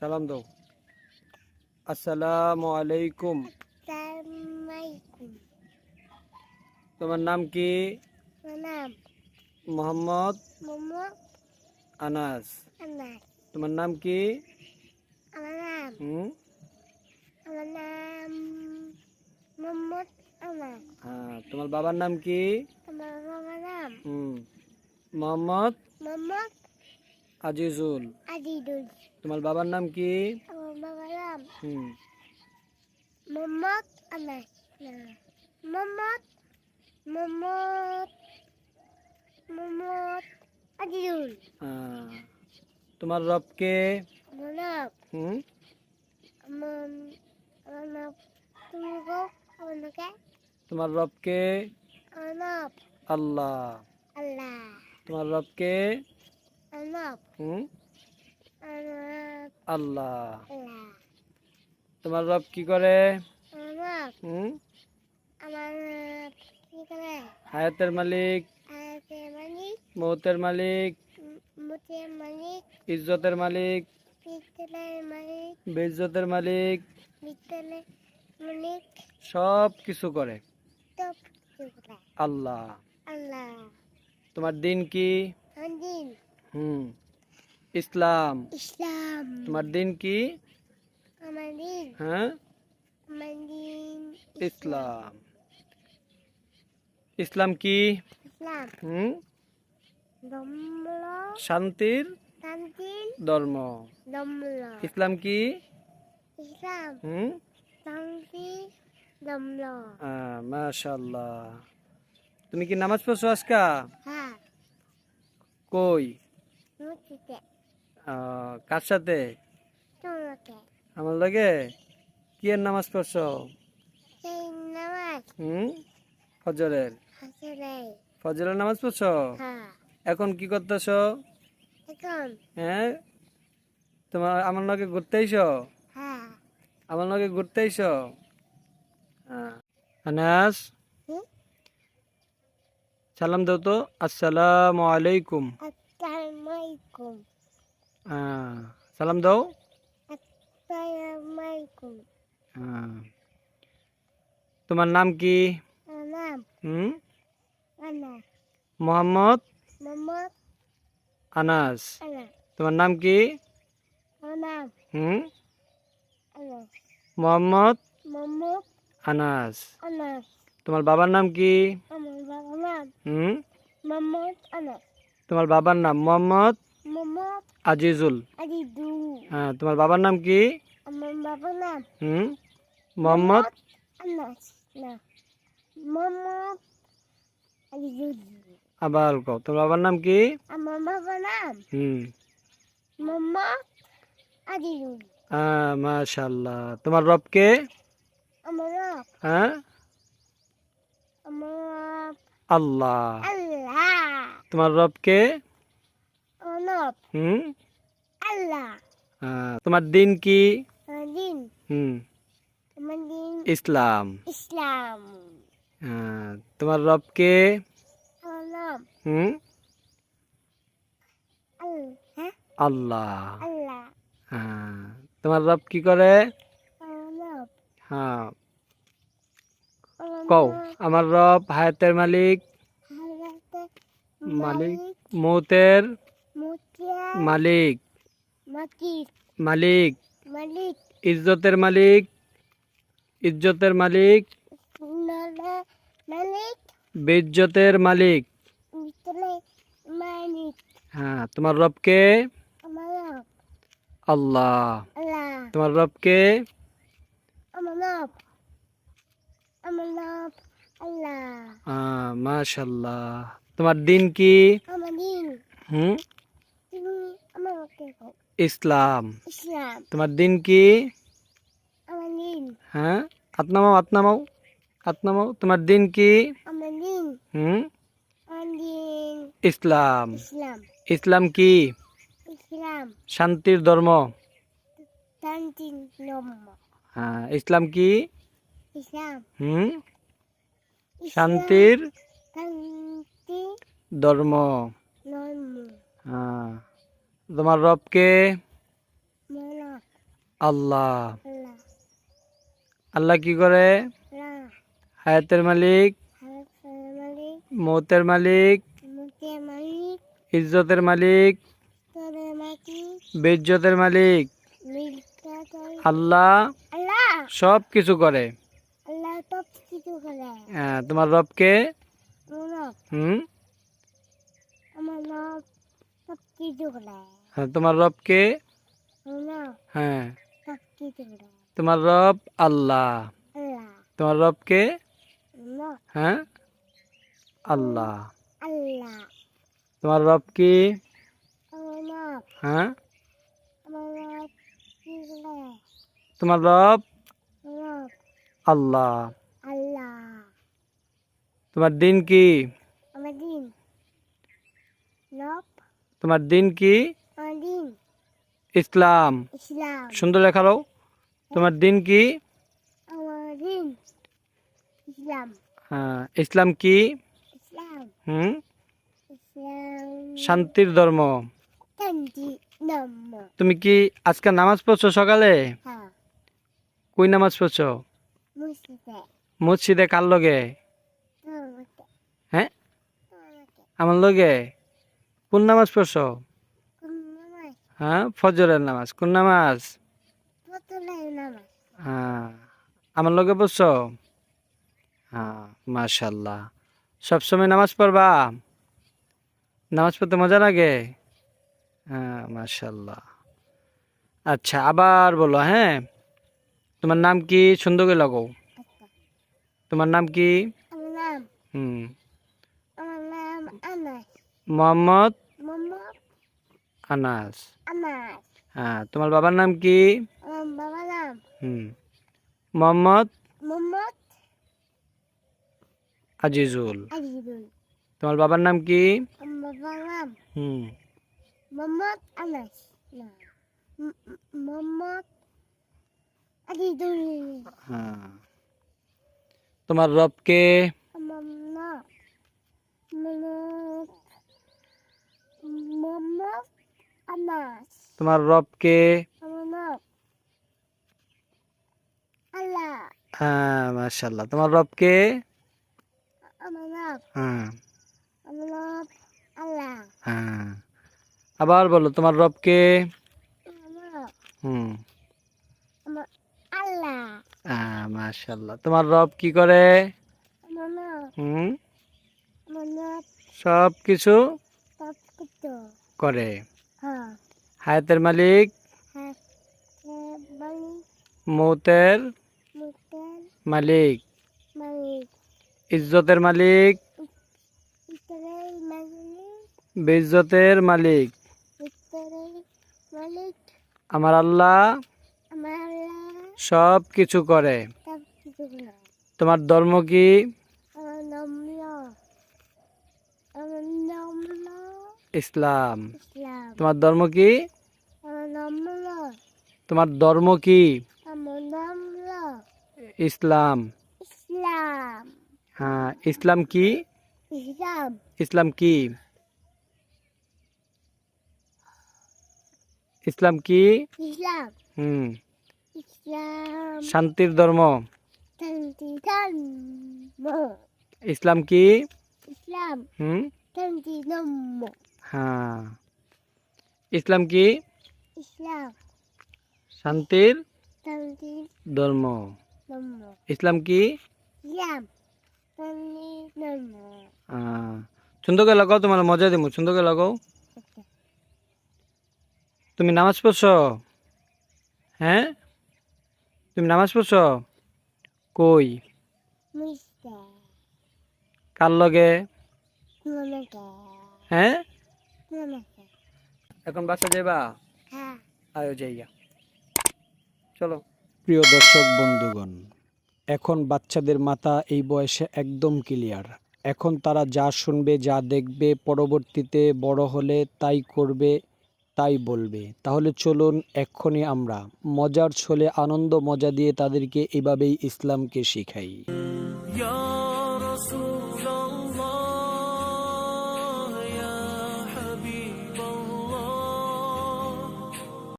সালাম দাও আসসালামু আলাইকুম সালামালাইকুম তোমার নাম কি নাম মোহাম্মদ মোহাম্মদ আনাস আনাস তোমার নাম কি আমার নাম হুম আমার নাম মোহাম্মদ আনাস হ্যাঁ তোমার বাবার নাম কি আমার বাবার নাম হুম মোহাম্মদ মোহাম্মদ আজিজুল। আজিদুল। তোমার বাবার নাম কি? বাবার নাম হুম। মোহাম্মদ আনাস। মোহাম্মদ মোহাম্মদ মোহাম্মদ আজিদুল। হ্যাঁ। তোমার রবকে আমার নাম। হুম। তোমার আমার নাম আল্লাহ। আল্লাহ। তোমার রবকে আমার আল্লাহ। তোমার রব কি করে? হায়াতের মালিক। মৌতের মালিক। ইজ্জতের মালিক। বিদ্যালয়ের মালিক। সব কিছু করে। আল্লাহ। আল্লাহ। তোমার দিন কি? হুম। ইসলাম। ইসলাম। তোমার দিন কি? আমার দিন। হ্যাঁ? আমার দিন ইসলাম। ইসলাম কি? ইসলাম। হুম? দম্ল শান্তির শান্তির ধর্ম। দম্ল ইসলাম কি? ইসলাম। হুম? শান্তি মাশাল্লাহ তুমি কি নামাজ পড়ছো আজকা? হ্যাঁ। কই? কার সাথে? আমার লাগে? কি এর নামাজ পড়ছো? হুম? ফজরের। ফজরের। নামাজ পড়ছো? হ্যাঁ। এখন কি করতেছো? এখন। হ্যাঁ? তোমার আমার লগে ঘুরতে আইসো? হ্যাঁ। আমার লগে ঘুরতে আইসো? হ্যাঁ। আনাস? সালাম দাও তো। আসসালামু আলাইকুম। আসসালামাইকুম সালাম দাও আসসালামাইকুম। তোমার নাম কি নাম হুম আনা মোহাম্মদ মোহাম্মদ আনাস তোমার নাম কি নাম হুম আনা মোহাম্মদ মোহাম্মদ আনাস আনা তোমার বাবার নাম কি আমার বাবার নাম হুম মোহাম্মদ আনা তোমার বাবার নাম মোহাম্মদ আজিজুল। হ্যাঁ তোমার বাবার নাম কি? আমার বাবার নাম হুম? মোহাম্মদ? আবার কও বাবার নাম কি? আমার বাবার নাম হুম। মোহাম্মদ আজিদুল হ্যাঁ তোমার আমার নাম হ্যাঁ? আমার আল্লাহ। আল্লাহ। তোমার রবকে? হুম? আল্লাহ। হ্যাঁ, তোমার দিন কি? দিন? হুম। আমার দিন? ইসলাম। ইসলাম। হ্যাঁ, তোমার রবকে? হুম? আল্লাহ আল্লাহ। হ্যাঁ তোমার রব কি করে? হ্যাঁ। কও আমার রব হায়াতের মালিক। মালিক। মৌতের মালিক। মালিক। মালিক। ইজ্জতের মালিক। ইজ্জতের মালিক। বেজ্জতের মালিক। মালিক। হ্যাঁ তোমার রবকে? আল্লাহ। তোমার রবকে? মাশাল্লাহ তোমার দিন কি? হুম? ইসলাম। তোমার দিন কি? হ্যাঁ? আত্মামাও আত্মামাও আত্মামাও তোমার দিন কি? হুম? ইসলাম। ইসলাম। কি? শান্তির ধর্ম। হ্যাঁ ইসলাম কি? হুম? শান্তির শান্তি ধর্ম। হ্যাঁ। তোমার রবকে আল্লাহ। আল্লাহ। কি করে? হায়াতের মালিক। মৌতের মালিক। ইজ্জতের মালিক। বেজ্জতের মালিক। আল্লাহ সব কিছু করে। কিছু করে। হ্যাঁ, তোমার রবকে আমার হুম আমার নাম সব কিছু করে হ্যাঁ, তোমার রবকে আমার হ্যাঁ সব কিছু করে তোমার রব আল্লাহ আল্লাহ তোমার রবকে আমার হ্যাঁ আল্লাহ আল্লাহ তোমার রব কি আমার নাম হ্যাঁ আমার নাম কি করে তোমার রব আমার আল্লাহ আল্লাহ তোমার দিন কি? আমার দিন। তোমার দিন কি? আমার দিন। ইসলাম। ইসলাম। সুন্দর লেখালো। তোমার দিন কি? আমার দিন। ইসলাম। হ্যাঁ ইসলাম কি? ইসলাম। হুম? শান্তির ধর্ম। তুমি কি আজকে নামাজ পড়ছো সকালে? হ্যাঁ। কই নামাজ পড়ছো? মসজিদে কার লগে? আমার লগে কোন নামাজ পড়ছো? হ্যাঁ ফজরের নামাজ। কোন নামাজ? হ্যাঁ আমার লগে পড়ছো? হ্যাঁ মাশাল্লাহ সবসময় নামাজ পড়বা? নামাজ পড়তে মজা লাগে? হ্যাঁ মাশাল্লাহ আচ্ছা আবার বলো হ্যাঁ। তোমার নাম কি? সুন্দর করে লাগাও। আচ্ছা। তোমার নাম কি? হুম। আনাস মোহাম্মদ মোহাম্মদ আনাস আনাস হ্যাঁ তোমার বাবার নাম কি আমার বাবার নাম হুম মোহাম্মদ মোহাম্মদ আজিজুল আজিদুল তোমার বাবার নাম কি আমার বাবার নাম হুম মোহাম্মদ আনাস না ম- ম- মোহাম্মদ আজিদুল হ্যাঁ তোমার রবকে আমার নাম মোহাম্মদ মোহাম্মদ আনাস তোমার আমার নাম হ্যাঁ মাশাল্লাহ তোমার আমার নাম হ্যাঁ। হ্যাঁ। আবার বলো তোমার আমার নাম হুম। হ্যাঁ মাশাল্লাহ তোমার রব কি করে? হুম? সব কিছু করে। হ্যাঁ। হায়াতের মালিক মৌতের মালিক। ইজ্জতের মালিক। ইস্তারের মালিক। আমার আল্লাহ সব কিছু করে। সব কিছু করে। তোমার ধর্ম কি আমার নম্র আমার নম্র ইসলাম। তোমার ধর্ম কি? তোমার ধর্ম কি? ইসলাম। ইসলাম। হ্যাঁ ইসলাম কি? ইসলাম। ইসলাম কি? ইসলাম কি? ইসলাম। হুম। শান্তির ধর্ম। ইসলাম কি? ইসলাম। হুম। হ্যাঁ। ইসলাম কি? ইসলাম। শান্তির শান্তি ধর্ম। ইসলাম কি? সুন্দর করে লাগাও তোমার মজা দিব সুন্দর করে লাগাও তুমি নামাজ পড়ছো? হ্যাঁ? তুমি নামাজ পড়ছো? কই? কার লগে? হ্যাঁ? এখন বাসা যাবা হ্যাঁ। আয়ো যাইয়া। চলো। প্রিয় দর্শক বন্ধুগণ এখন বাচ্চাদের মাথা এই বয়সে একদম ক্লিয়ার এখন তারা যা শুনবে যা দেখবে পরবর্তীতে বড় হলে তাই করবে তাই বলবে। তাহলে চলুন এক্ষুনি আমরা মজার ছলে আনন্দ মজা দিয়ে তাদেরকে এভাবেই ইসলামকে শিখাই।